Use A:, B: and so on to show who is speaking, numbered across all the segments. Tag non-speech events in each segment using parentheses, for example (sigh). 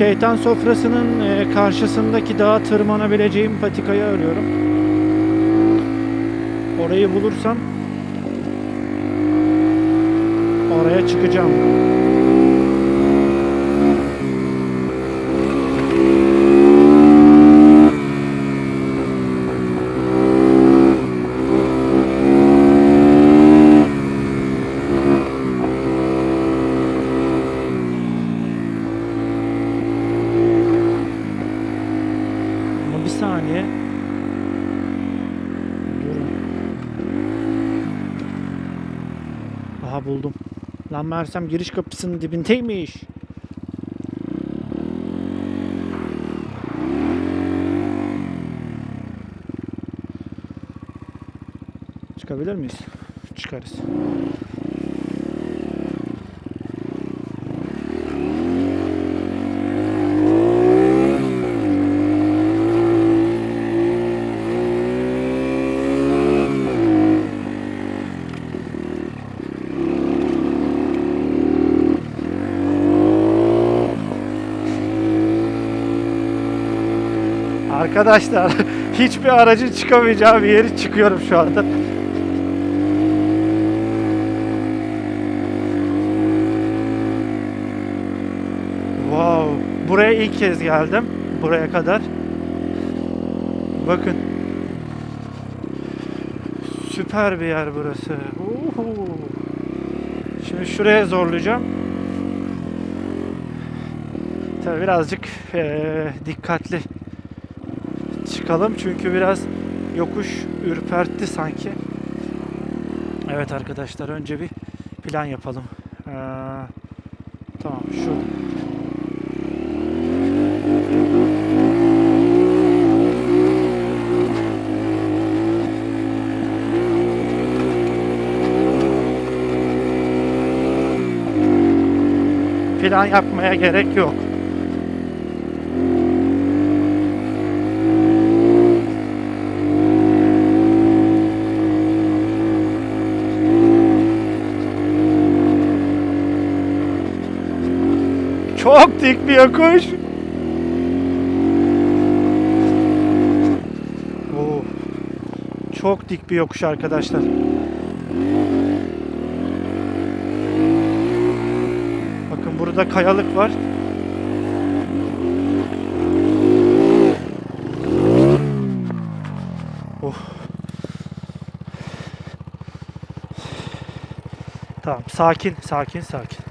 A: Şeytan sofrasının e, karşısındaki dağa tırmanabileceğim patikayı arıyorum. Orayı bulursam oraya çıkacağım. Lan Mersem giriş kapısının dibindeymiş. Çıkabilir miyiz? Çıkarız. Arkadaşlar (laughs) hiçbir aracın çıkamayacağı bir yeri çıkıyorum şu anda. Wow, buraya ilk kez geldim. Buraya kadar. Bakın. Süper bir yer burası. Uhu. Şimdi şuraya zorlayacağım. Tabii birazcık eee, dikkatli çıkalım çünkü biraz yokuş ürpertti sanki. Evet arkadaşlar önce bir plan yapalım. Ee, tamam şu. Plan yapmaya gerek yok. Çok dik bir yokuş. Oo. Çok dik bir yokuş arkadaşlar. Bakın burada kayalık var. Oh. Tamam, sakin, sakin, sakin.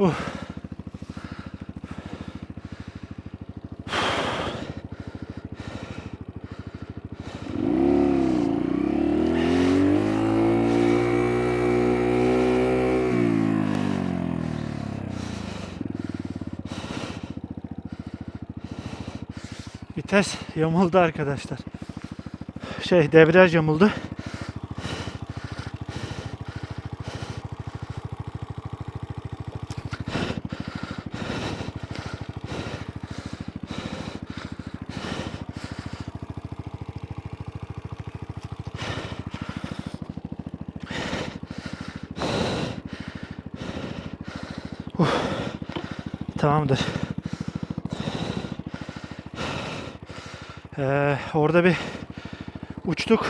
A: Uh. Vites yamuldu arkadaşlar. Şey debriyaj yamuldu. Tamamdır. Ee, orada bir uçtuk.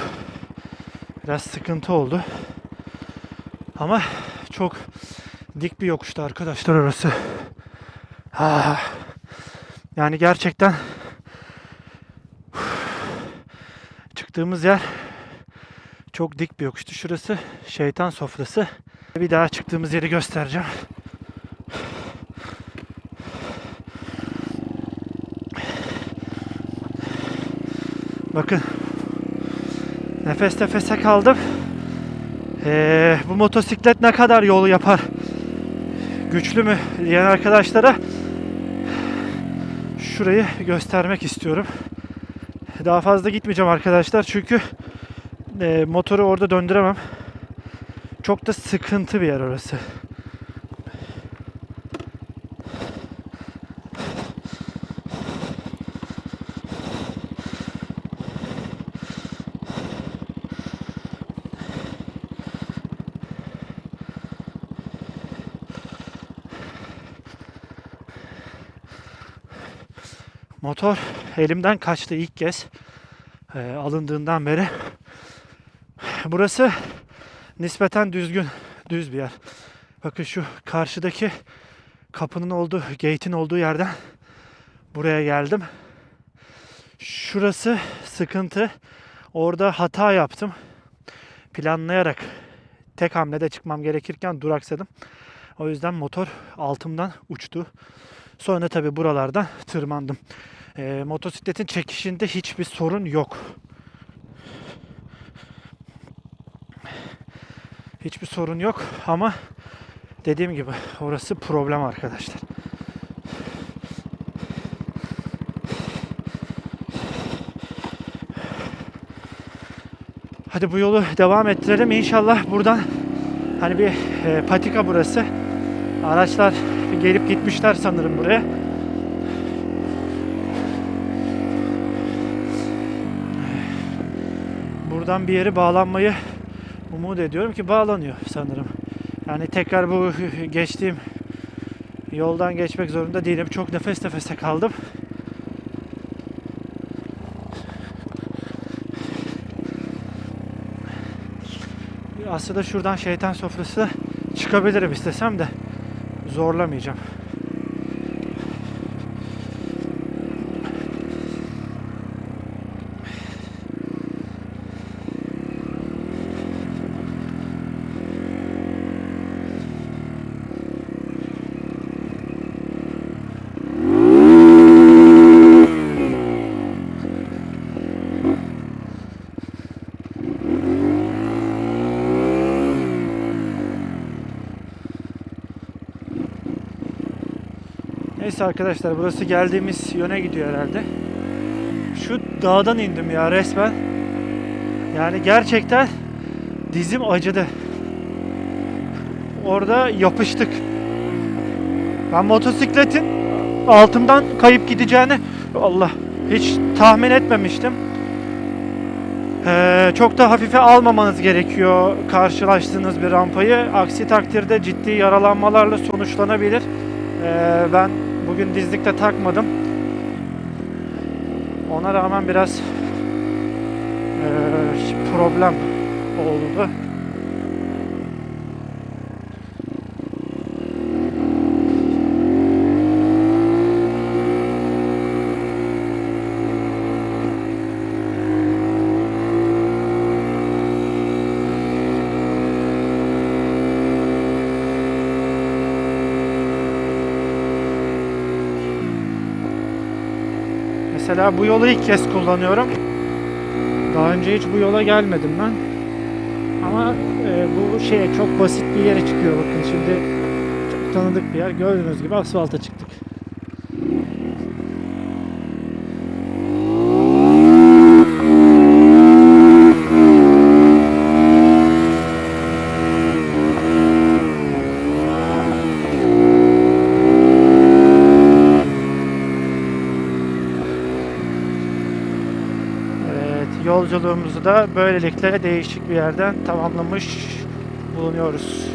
A: Biraz sıkıntı oldu. Ama çok dik bir yokuştu arkadaşlar orası. Ah. Yani gerçekten çıktığımız yer çok dik bir yokuştu. Şurası şeytan sofrası. Bir daha çıktığımız yeri göstereceğim. Bakın. Nefes nefese kaldım. Ee, bu motosiklet ne kadar yol yapar? Güçlü mü diyen arkadaşlara şurayı göstermek istiyorum. Daha fazla gitmeyeceğim arkadaşlar çünkü e, motoru orada döndüremem. Çok da sıkıntı bir yer orası. Motor elimden kaçtı ilk kez e, alındığından beri. Burası nispeten düzgün, düz bir yer. Bakın şu karşıdaki kapının olduğu, gate'in olduğu yerden buraya geldim. Şurası sıkıntı. Orada hata yaptım. Planlayarak tek hamlede çıkmam gerekirken duraksadım. O yüzden motor altımdan uçtu. Sonra tabi buralardan tırmandım. Ee, motosikletin çekişinde hiçbir sorun yok. Hiçbir sorun yok ama dediğim gibi orası problem arkadaşlar. Hadi bu yolu devam ettirelim. İnşallah buradan hani bir e, patika burası. Araçlar gelip gitmişler sanırım buraya. Buradan bir yere bağlanmayı umut ediyorum ki bağlanıyor sanırım. Yani tekrar bu (laughs) geçtiğim yoldan geçmek zorunda değilim. Çok nefes nefese kaldım. Aslında şuradan şeytan sofrası çıkabilirim istesem de zorlamayacağım. Neyse arkadaşlar burası geldiğimiz yöne gidiyor herhalde. Şu dağdan indim ya resmen. Yani gerçekten dizim acıdı. Orada yapıştık. Ben motosikletin altımdan kayıp gideceğini Allah hiç tahmin etmemiştim. Ee, çok da hafife almamanız gerekiyor karşılaştığınız bir rampayı. Aksi takdirde ciddi yaralanmalarla sonuçlanabilir. Ee, ben bugün dizlikte takmadım. Ona rağmen biraz ee, problem oldu. Mesela bu yolu ilk kez kullanıyorum. Daha önce hiç bu yola gelmedim ben. Ama e, bu şeye çok basit bir yere çıkıyor bakın şimdi çok tanıdık bir yer. Gördüğünüz gibi asfalta çıktık. Evet, yolculuğumuzu da böylelikle değişik bir yerden tamamlamış bulunuyoruz.